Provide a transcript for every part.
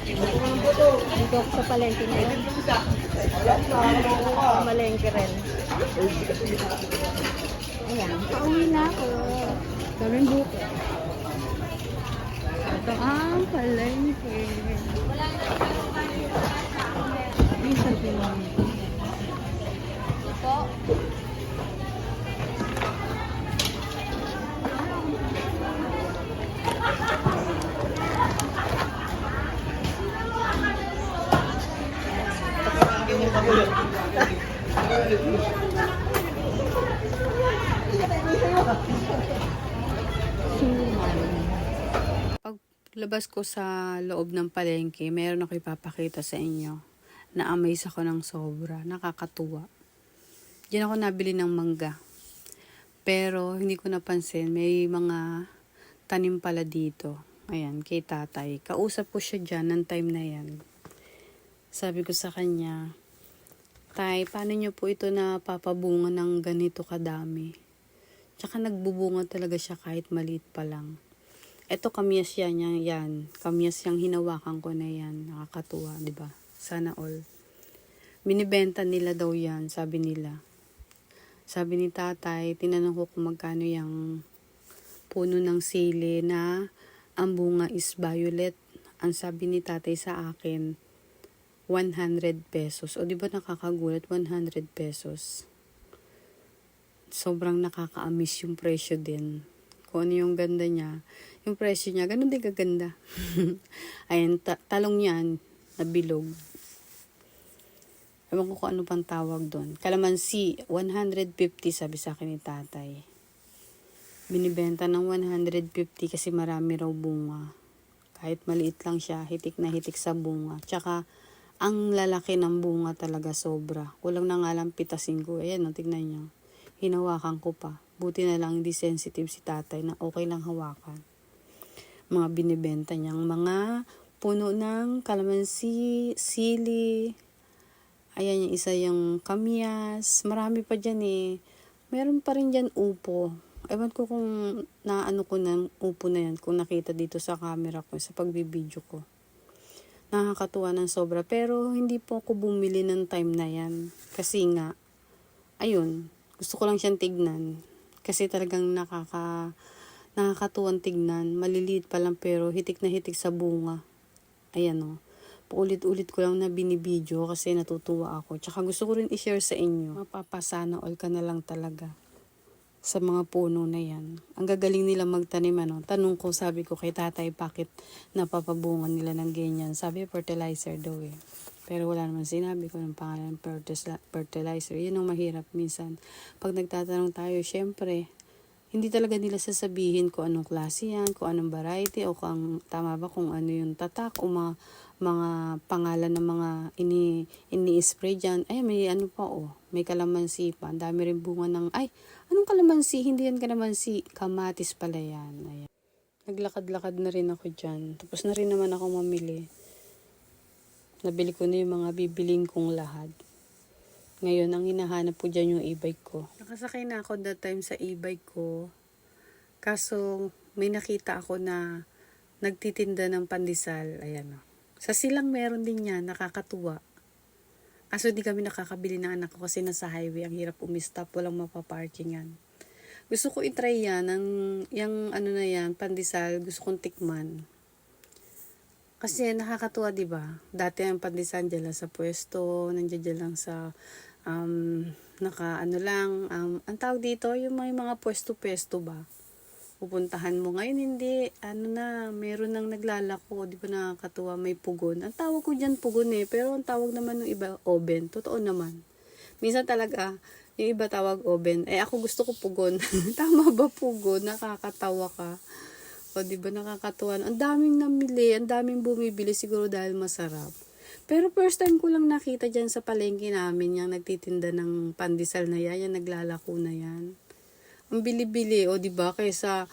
Dito ako sa palengke ngayon. Malengke rin. Ayan, pauwi na ako. Daming buko. Ito ang palengke. Isang kilometro. Po. Paglabas ko sa loob ng palengke, meron ako ipapakita sa inyo. Na-amaze ako ng sobra. Nakakatuwa. Diyan ako nabili ng mangga. Pero hindi ko napansin, may mga tanim pala dito. Ayan, kay tatay. Kausap ko siya dyan ng time na yan. Sabi ko sa kanya, Tay, paano niyo po ito na papabunga ng ganito kadami? Tsaka nagbubunga talaga siya kahit maliit pa lang. Ito kamyas yan, yan, yan. Kamyas yung hinawakan ko na yan. Nakakatuwa, di ba? Sana all. Binibenta nila daw yan, sabi nila. Sabi ni tatay, tinanong ko kung magkano yung puno ng sili na ang bunga is violet. Ang sabi ni tatay sa akin, 100 pesos. O di ba nakakagulat, 100 pesos. Sobrang nakaka-amiss yung presyo din. Kung ano yung ganda niya, yung presyo niya, ganun din kaganda. Ayan, ta- talong yan, na bilog. Ewan ko kung ano pang tawag doon. Kalamansi, 150 sabi sa akin ni tatay. Binibenta ng 150 kasi marami raw bunga. Kahit maliit lang siya, hitik na hitik sa bunga. Tsaka, ang lalaki ng bunga talaga sobra. Kulang na nga lang pitasin ko. Ayan, no, tignan nyo. Hinawakan ko pa. Buti na lang hindi sensitive si tatay na okay lang hawakan. Mga binibenta niyang mga puno ng kalamansi, sili, Ayan yung isa yung kamyas. Marami pa dyan eh. Meron pa rin dyan upo. Ewan ko kung naano ko ng upo na yan. Kung nakita dito sa camera ko, sa pagbibideo ko. Nakakatuwa ng sobra. Pero hindi po ako bumili ng time na yan. Kasi nga, ayun, gusto ko lang siyang tignan. Kasi talagang nakaka, nakakatuwang tignan. Maliliit pa lang pero hitik na hitik sa bunga. Ayan o. Paulit-ulit ko lang na binibideo kasi natutuwa ako. Tsaka gusto ko rin i-share sa inyo. Mapapasana all ka na lang talaga sa mga puno na yan. Ang gagaling nila magtanim ano. Tanong ko, sabi ko kay tatay, bakit napapabungan nila ng ganyan? Sabi, fertilizer daw eh. Pero wala naman sinabi ko ng pangalan fertilizer. Yun ang mahirap minsan. Pag nagtatanong tayo, syempre, hindi talaga nila sasabihin kung anong klase yan, kung anong variety, o kung tama ba kung ano yung tatak, o mga, mga pangalan ng mga ini, ini-spray dyan. Ay, may ano pa oh, may kalamansi pa. Ang dami rin bunga ng, ay, anong kalamansi? Hindi yan kalamansi, kamatis pala yan. Ayan. Naglakad-lakad na rin ako dyan. Tapos na rin naman ako mamili. Nabili ko na yung mga bibiling kong lahat. Ngayon, ang hinahanap ko dyan yung e-bike ko. Nakasakay na ako that time sa e-bike ko. Kaso, may nakita ako na nagtitinda ng pandesal. Ayan o. Sa silang meron din yan, nakakatuwa. Kaso di kami nakakabili ng anak ko kasi nasa highway. Ang hirap umistop, walang mapaparkingan. Gusto ko itry yan, ang, yung ano na yan, pandesal, gusto kong tikman. Kasi nakakatuwa, di ba? Dati ang pandesal dyan lang sa pwesto, nandiyan dyan lang sa um, naka ano lang, um, ang tawag dito, yung may mga pwesto-pwesto ba? Pupuntahan mo ngayon, hindi, ano na, meron nang naglalako, di ba nakakatuwa, may pugon. Ang tawag ko dyan pugon eh, pero ang tawag naman ng iba, oven. Totoo naman. Minsan talaga, yung iba tawag oven. Eh ako gusto ko pugon. Tama ba pugon? Nakakatawa ka. O di ba nakakatuwa. Ang daming namili, ang daming bumibili siguro dahil masarap. Pero first time ko lang nakita dyan sa palengke namin yung nagtitinda ng pandesal na yan, yung naglalako na yan. Ang bili-bili, o di ba kaysa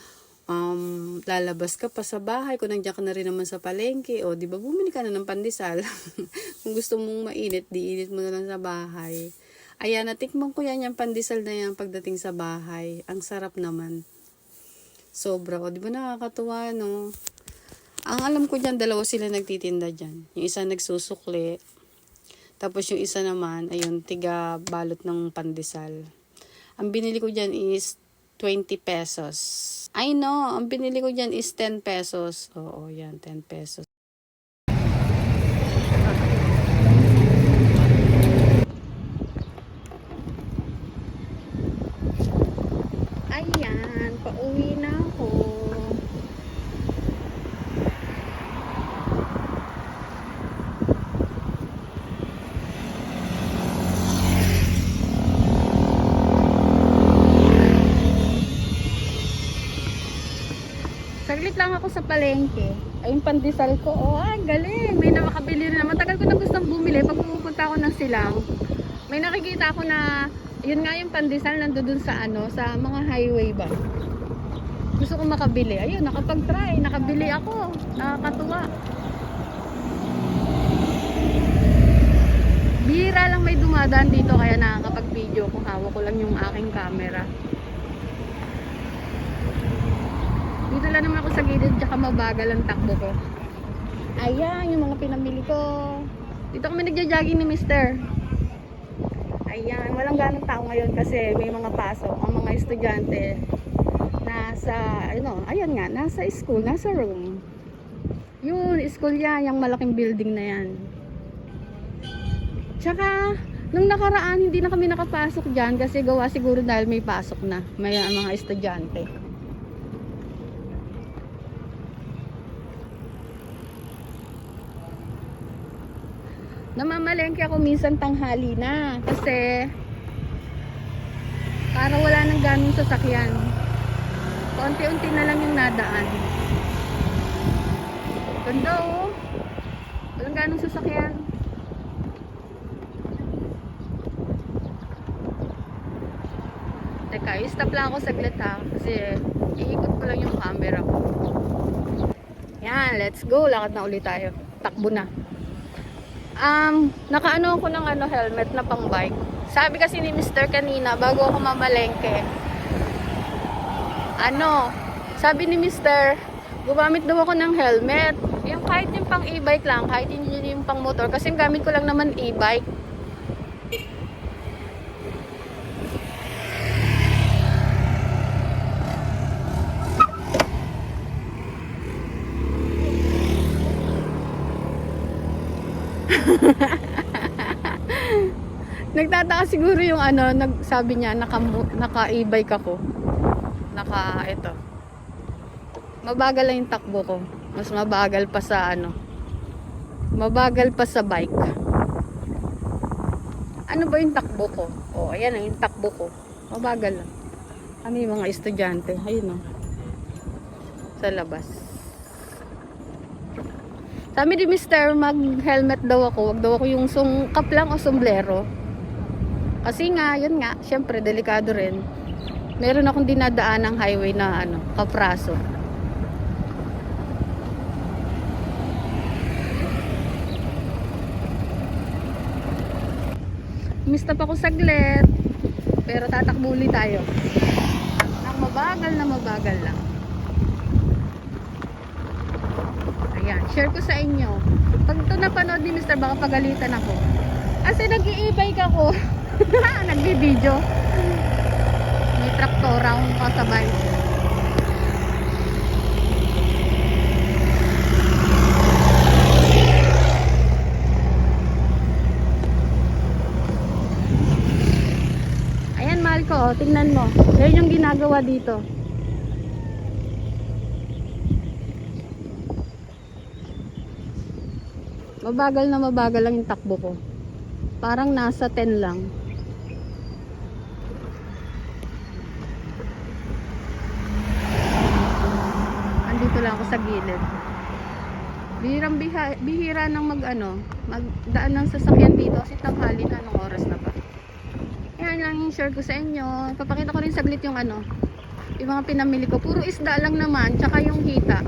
um, lalabas ka pa sa bahay, kung nandiyan ka na rin naman sa palengke, o di ba bumili ka na ng pandesal. kung gusto mong mainit, di init mo na lang sa bahay. Ayan, natikman ko yan yung pandesal na yan pagdating sa bahay. Ang sarap naman. Sobra. O, di ba nakakatuwa, no? Ang alam ko dyan, dalawa sila nagtitinda dyan. Yung isa nagsusukli. Tapos yung isa naman, ayun, tiga balot ng pandesal. Ang binili ko dyan is 20 pesos. I know, ang binili ko dyan is 10 pesos. Oo, yan, 10 pesos. Ayan, pauwi na ako. Saglit lang ako sa palengke. Ayun pandesal ko. Oh, ah, galing. May namakabili rin na. Matagal ko na gustong bumili. Pag pupunta ako ng silang, may nakikita ako na, yun nga yung pandesal nandoon sa ano, sa mga highway ba. Gusto ko makabili. Ayun, nakapag-try. Nakabili ako. Nakakatuwa. Bihira lang may dumadaan dito kaya nakakapag-video kung hawak ko lang yung aking camera. Dito lang naman ako sa gilid tsaka mabagal ang takbo ko. Ayan, yung mga pinamili ko. Dito kami nagja-jogging ni Mister. Ayan, walang ganong tao ngayon kasi may mga pasok. Ang mga estudyante nasa, ano, ayan nga, nasa school, nasa room. Yun, school yan, yung malaking building na yan. Tsaka, nung nakaraan, hindi na kami nakapasok dyan kasi gawa siguro dahil may pasok na. May mga estudyante. Namamalengke ako minsan tanghali na kasi para wala nang ganong sasakyan. Konti-unti na lang yung nadaan. Ganda oh. Walang ganong sasakyan. Teka, i-stop lang ako saglit ha. Kasi iikot ko lang yung camera ko. Yan, let's go. Lakad na ulit tayo. Takbo na. Um, nakaano ako ng ano, helmet na pang bike. Sabi kasi ni Mr. kanina, bago ako mamalengke, ano, sabi ni Mr. gumamit daw ako ng helmet. Yung kahit yung pang e-bike lang, kahit yung, yung pang motor, kasi gamit ko lang naman e-bike. Nagtataka siguro yung ano, nagsabi niya naka naka e-bike ako. Naka ito. Mabagal lang yung takbo ko. Mas mabagal pa sa ano. Mabagal pa sa bike. Ano ba yung takbo ko? Oh, ayan yung takbo ko. Mabagal lang. Kami yung mga estudyante. Ayun oh. Sa labas. Sabi ni Mr. mag-helmet daw ako. Wag daw ako yung sungkap lang o sombrero. Kasi nga, yun nga, syempre, delikado rin. Meron akong dinadaan ng highway na, ano, kapraso. Mistop ako saglit. Pero tatakbo ulit tayo. Nang mabagal na mabagal lang. Ayan, share ko sa inyo. Pag ito napanood ni Mr. baka pagalitan ako. Kasi nag-i-e-bike ako. Nagbi-video. May traktora akong kasabay. Ayan, mahal ko. Tingnan mo. Yan yung ginagawa dito. Mabagal na mabagal lang yung takbo ko. Parang nasa 10 lang. Andito lang ako sa gilid. Bihirang biha, bihira ng mag ano, magdaan ng sasakyan dito kasi tanghali na anong oras na ba. Yan lang yung share ko sa inyo. Papakita ko rin saglit yung ano, yung mga pinamili ko. Puro isda lang naman, tsaka yung hita.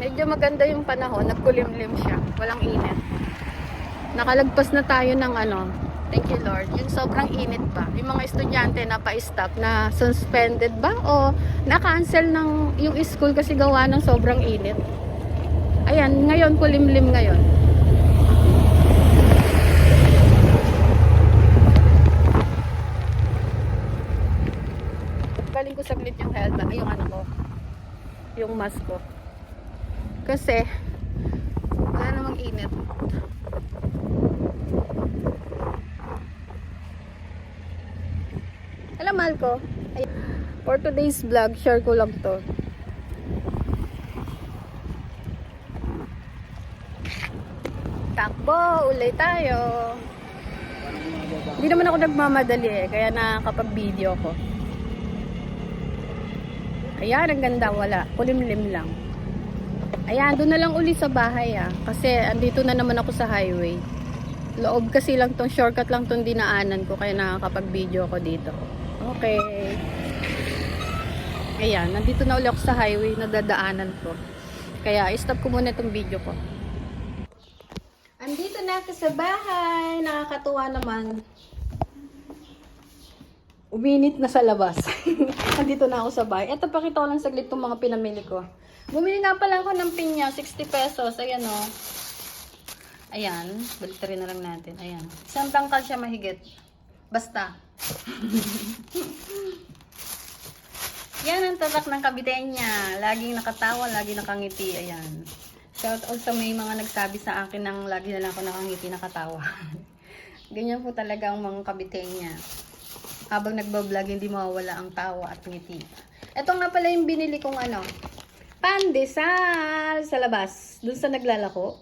Medyo maganda yung panahon, nagkulimlim siya, walang init. nakalagpas na tayo ng ano, thank you Lord, yung sobrang init pa. Yung mga estudyante na pa-stop na suspended ba o na-cancel ng yung school kasi gawa ng sobrang init. Ayan, ngayon kulimlim ngayon. Galing ko saglit yung helmet, yung ano ko, yung mask ko. Kasi, wala namang init. Hello, mahal ko. For today's vlog, share ko lang to. Takbo, ulay tayo. Hindi naman ako nagmamadali eh, kaya nakakapag-video ko. Ayan, ang ganda, wala. Kulimlim lang. Ayan, doon na lang uli sa bahay ah. Kasi andito na naman ako sa highway. Loob kasi lang tong shortcut lang tong dinaanan ko kaya nakakapag-video ako dito. Okay. Ayan, nandito na uli ako sa highway na dadaanan ko. Kaya i-stop ko muna itong video ko. Andito na ako sa bahay. Nakakatuwa naman. Uminit na sa labas. Andito na ako sa bahay. Ito, pakita ko lang saglit itong mga pinamili ko. Bumili nga pala ako ng pinya, 60 pesos. Ayan o. Ayan, balik na lang natin. Ayan. Isang tangkal siya mahigit. Basta. Yan ang tatak ng kabiten niya. Laging nakatawa, laging nakangiti. Ayan. Shout out sa may mga nagsabi sa akin ng lagi na lang ako nakangiti, nakatawa. Ganyan po talaga ang mga kabiten niya. Habang nagbablog, hindi mawawala ang tawa at ngiti. Ito nga pala yung binili kong ano, pandesal sa labas. Doon sa naglalako.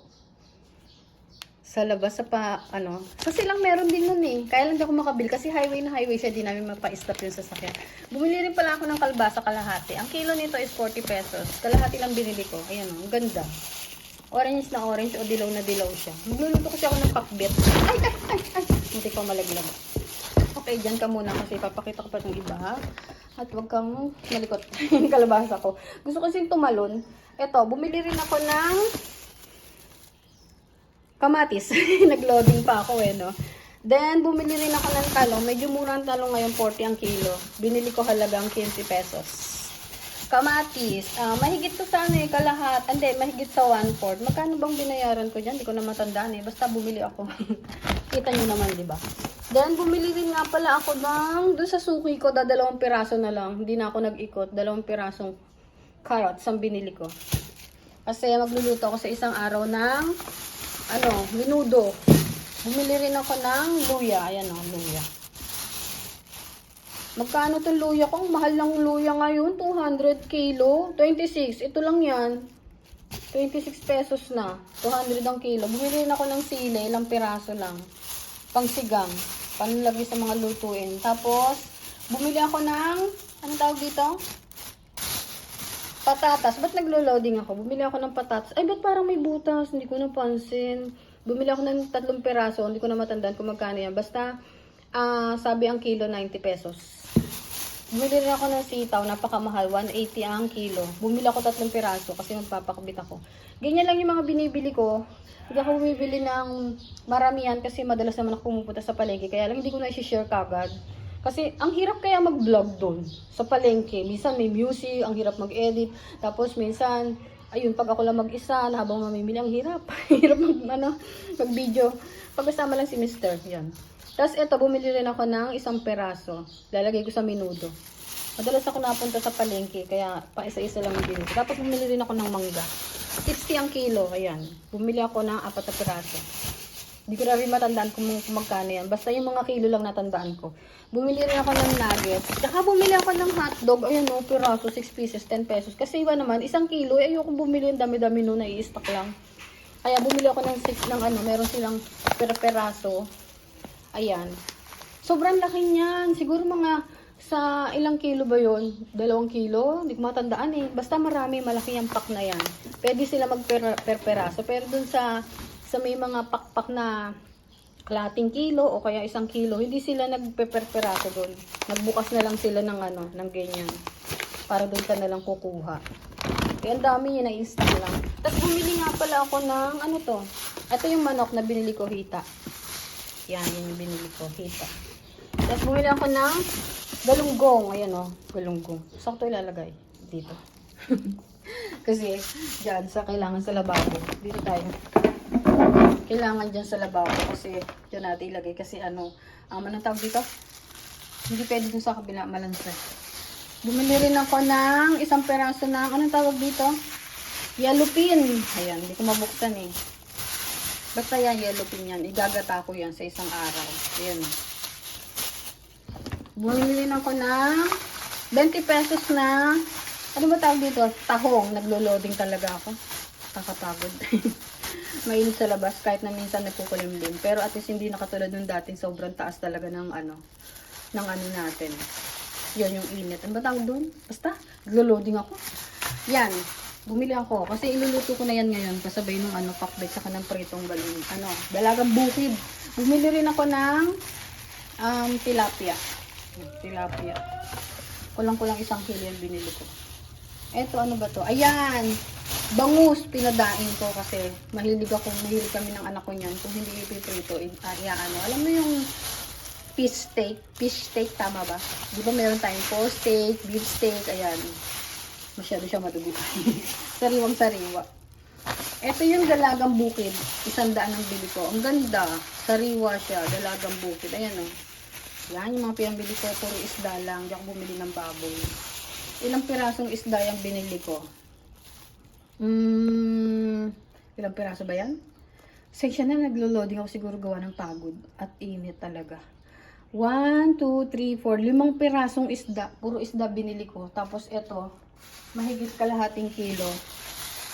Sa labas, sa pa, ano. Kasi lang meron din nun eh. Kaya lang di ako makabil. Kasi highway na highway siya, di namin mapa-stop yung sasakyan. Bumili rin pala ako ng kalbasa kalahati. Ang kilo nito is 40 pesos. Kalahati lang binili ko. Ayan o, ang ganda. Orange na orange o dilaw na dilaw siya. Magluluto kasi ako ng pakbet. Ay, ay, ay, ay. Hindi ko malaglag. Okay, dyan ka muna kasi papakita ko pa itong iba ha. At wag kang malikot yung kalabasa ko. Gusto kasi tumalon. Eto, bumili rin ako ng kamatis. Nag-loading pa ako eh, no? Then, bumili rin ako ng talong. Medyo mura ang talong ngayon, 40 ang kilo. Binili ko halagang 15 pesos. Kamatis. Ah, mahigit to sa ano eh, kalahat. Hindi, mahigit sa 1-4. Magkano bang binayaran ko dyan? Hindi ko na matandaan eh. Basta bumili ako. Kita nyo naman, di ba? Then, bumili rin nga pala ako ng, doon sa suki ko, dadalawang piraso na lang. Hindi na ako nag-ikot. Dalawang pirasong carrots ang binili ko. Kasi magluluto ako sa isang araw ng, ano, minudo. Bumili rin ako ng luya. Ayan o, luya. Magkano itong luya ko? Ang mahal ng luya ngayon. 200 kilo. 26. Ito lang yan. 26 pesos na. 200 ang kilo. Bumili rin ako ng sili. Ilang piraso lang. Pangsigang. Panlagay sa mga lutuin. Tapos, bumili ako ng, ano tawag dito? Patatas. Ba't naglo-loading ako? Bumili ako ng patatas. Ay, ba't parang may butas? Hindi ko napansin. Bumili ako ng tatlong peraso. Hindi ko na matandaan kung magkano yan. Basta, ah, sabi ang kilo, 90 pesos. Bumili rin ako ng sitaw. Napakamahal. 180 ang kilo. Bumili ako tatlong peraso kasi magpapakabit ako. Ganyan lang yung mga binibili ko. Hindi ako bumibili ng maramihan kasi madalas naman ako pumupunta sa palengke. Kaya lang hindi ko na i-share kagad. Kasi ang hirap kaya mag-vlog doon sa palengke. Minsan may music, ang hirap mag-edit. Tapos minsan, ayun, pag ako lang mag-isa, habang mamimili, ang hirap. hirap mag, ano, mag-video. Pagkasama lang si Mr. Yan. Tapos eto, bumili rin ako ng isang peraso. Lalagay ko sa minudo. Madalas ako napunta sa palengke, kaya pa isa-isa lang ko. Tapos bumili rin ako ng mangga. 60 ang kilo, ayan. Bumili ako ng apat na peraso. Hindi ko na rin matandaan kung, kung magkano yan. Basta yung mga kilo lang natandaan ko. Bumili rin ako ng nuggets. Tsaka bumili ako ng hotdog. Ayan o, piraso, 6 pieces, 10 pesos. Kasi iba naman, isang kilo, eh, ayoko bumili yung dami-dami no, na i-stock lang. Kaya bumili ako ng 6 ng ano, meron silang per peraso. Ayan. Sobrang laki niyan. Siguro mga sa ilang kilo ba yon? Dalawang kilo? Hindi ko matandaan eh. Basta marami, malaki yung pack na yan. Pwede sila mag per, per peraso. Pero dun sa, sa may mga pakpak na kalating kilo o kaya isang kilo, hindi sila nagpeperperaso doon. Nagbukas na lang sila ng ano, ng ganyan. Para doon ka na lang kukuha. Kaya ang dami niya na-install lang. Tapos bumili nga pala ako ng, ano to? Ito yung manok na binili ko, hita. Yan, yun yung binili ko, hita. Tapos bumili ako ng galunggong. Ayan o, galunggong. Sakto ilalagay dito. Kasi, dyan, sa kailangan sa lababo. Dito tayo. Kailangan dyan sa lababo kasi dyan natin ilagay. Kasi ano, um, anong tawag dito? Hindi pwede dun sa kabila, malansa. Bumili rin ako ng isang peraso ng, anong tawag dito? Yellow pin. Ayan, hindi ko mabuksan eh. Basta yan, yellow pin yan. Igagata ko yan sa isang araw. Ayan. Bumili rin ako ng 20 pesos na, ano ba tawag dito? Tahong. Naglo-loading talaga ako. Kakapagod. Mainit sa labas kahit na minsan nagkukulimlim. Pero at least hindi nakatulad nung dating sobrang taas talaga ng ano, ng ano natin. Yan yung init. Ano ba tawag doon? Basta, naglo-loading ako. Yan. Bumili ako. Kasi iluluto ko na yan ngayon. Kasabay nung ano, pakbet saka ng pritong balon. Ano, dalagang bukid. Bumili rin ako ng um, tilapia. Tilapia. Kulang-kulang isang kilo yung binili ko. Eto, ano ba to? Ayan! Bangus, pinadain ko kasi mahilig ako, mahilig kami ng anak ko niyan. Kung hindi ipiprito, i- ah, ano. Alam mo yung fish steak? Fish steak, tama ba? Di ba meron tayong pork steak, beef steak, ayan. Masyado siya madugo. Sariwang sariwa. Ito yung dalagang bukid. Isang daan ang bili ko. Ang ganda. Sariwa siya. Dalagang bukid. Ayan o. Yan yung mga pinambili ko. Puro isda lang. Di ako bumili ng baboy. Ilang pirasong isda yung binili ko? Hmm, ilang piraso ba yan? Section na naglo-loading ako siguro gawa ng pagod at init talaga. 1, 2, 3, 4, limang pirasong isda. Puro isda binili ko. Tapos ito, mahigit kalahating kilo.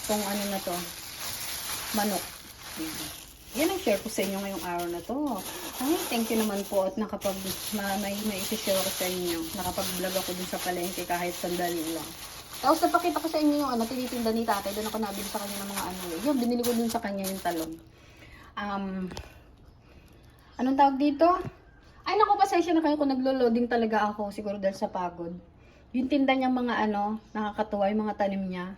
Itong ano na to, manok. Yan ang share ko sa inyo ngayong araw na to. Ay, thank you naman po at nakapag, ma, may, may isi-share ko sa inyo. Nakapag-vlog ako dun sa palengke kahit sandali lang. Tapos napakita ko sa inyo yung ano, tinitinda ni tatay. Doon ako nabili sa kanya ng mga ano. eh. Yun, binili ko dun sa kanya yung talong. Um, anong tawag dito? Ay, naku, pasensya na kayo kung naglo-loading talaga ako. Siguro dahil sa pagod. Yung tinda niya mga ano, nakakatuwa yung mga tanim niya.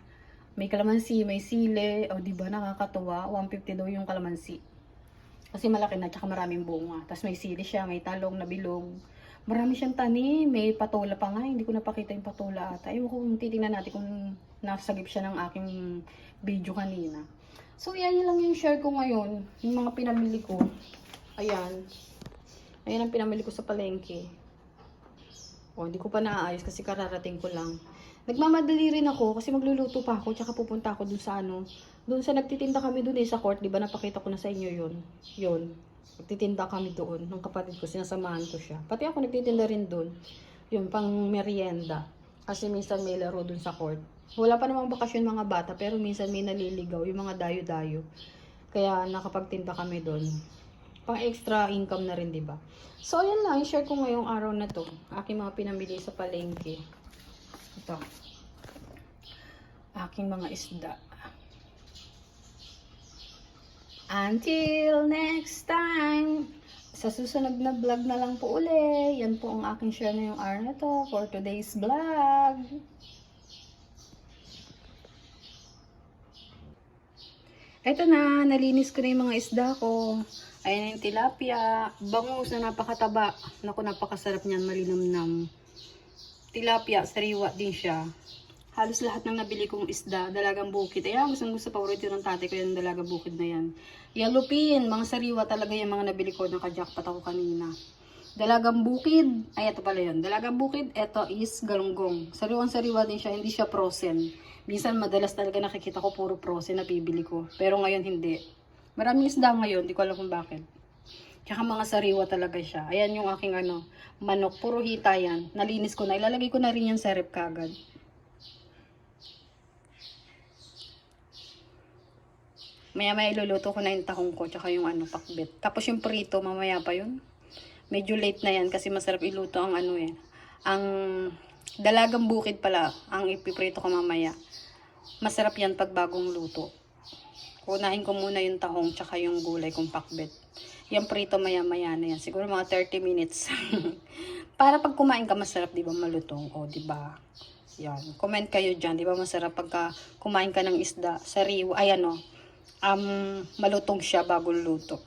May kalamansi, may sile. O, di ba nakakatuwa? 150 daw yung kalamansi. Kasi malaki na, tsaka maraming bunga. Tapos may sili siya, may talong na bilog. Marami siyang tanim. May patola pa nga. Hindi ko napakita yung patola ata. Ewan ko kung titingnan natin kung nasagip siya ng aking video kanina. So, yan lang yung share ko ngayon. Yung mga pinamili ko. Ayan. Ayan ang pinamili ko sa palengke. O, hindi ko pa naayos kasi kararating ko lang. Nagmamadali rin ako kasi magluluto pa ako tsaka pupunta ako dun sa ano. Dun sa nagtitinda kami dun eh sa court, di ba napakita ko na sa inyo yun. Yun. Nagtitinda kami doon ng kapatid ko, sinasamahan ko siya. Pati ako nagtitinda rin doon. Yun, pang merienda. Kasi minsan may laro dun sa court. Wala pa namang bakasyon mga bata, pero minsan may naliligaw, yung mga dayo-dayo. Kaya nakapagtinda kami doon. Pang extra income na rin, di ba? So, ayan lang. I-share ko ngayong araw na to. Aking mga pinamili sa palengke. Ito. Aking mga isda. Until next time, sa susunod na vlog na lang po uli. Yan po ang aking share na yung araw na to for today's vlog. Eto na, nalinis ko na yung mga isda ko. Ayan yung tilapia. Bangus na napakataba. Naku, napakasarap niyan, malinamnam. Tilapia, sariwa din siya. Halos lahat ng nabili kong isda, dalagang bukid. Ayan, gustong gusto paborito ng tatay ko yung dalagang bukid na yan. Yellowpin, mga sariwa talaga yung mga nabili ko. Nakajackpot ako kanina. Dalagang bukid. Ay, ito pala yun. Dalagang bukid, ito is galunggong. Sariwang sariwa din siya, hindi siya frozen. Minsan madalas talaga nakikita ko puro frozen na bibili ko. Pero ngayon hindi. Maraming isda ngayon, di ko alam kung bakit. Tsaka mga sariwa talaga siya. Ayan yung aking ano, manok. Puro hita yan. Nalinis ko na. Ilalagay ko na rin yan sa rep kagad. Maya maya iluluto ko na yung tahong ko tsaka yung ano pakbet. Tapos yung prito mamaya pa yun. Medyo late na yan kasi masarap iluto ang ano eh. Ang dalagang bukid pala ang ipiprito ko mamaya. Masarap yan pag bagong luto. Unahin ko muna yung tahong tsaka yung gulay kong pakbet. Yung prito maya maya na yan. Siguro mga 30 minutes. Para pag kumain ka masarap di ba malutong. O di ba? Yan. Comment kayo dyan. Di ba masarap pagka kumain ka ng isda. Sariwa. Ay ano. Um, malutong siya bago luto.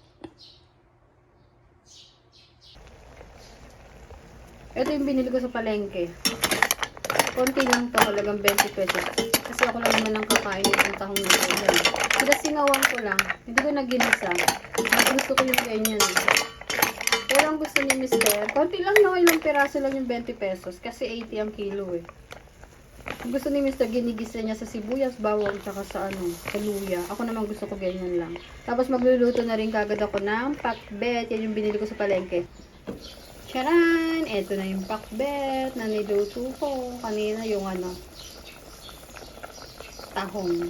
Ito yung binili ko sa palengke. Konti lang to. Halagang 20 pesos. Kasi ako lang naman ang kakain ng tahong na ito. Yan. Sinasingawan ko lang. Hindi ko naginisa. Mas gusto ko yung ganyan. Pero ang gusto ni Mister, konti lang no, ilang piraso lang yung 20 pesos. Kasi 80 ang kilo eh. Ang gusto ni Mr. ginigisa niya sa sibuyas, bawang, tsaka sa ano, sa luya. Ako naman gusto ko ganyan lang. Tapos magluluto na rin kagad ako ng pakbet. Yan yung binili ko sa palengke. Charan! Ito na yung pakbet na niluto ko. Kanina yung ano, tahong.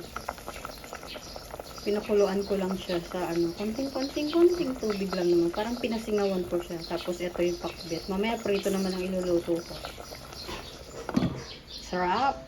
Pinakuluan ko lang siya sa ano, konting-konting-konting tubig lang naman. Parang pinasingawan ko siya. Tapos ito yung pakbet. Mamaya prito naman ang iluluto ko. Sarap!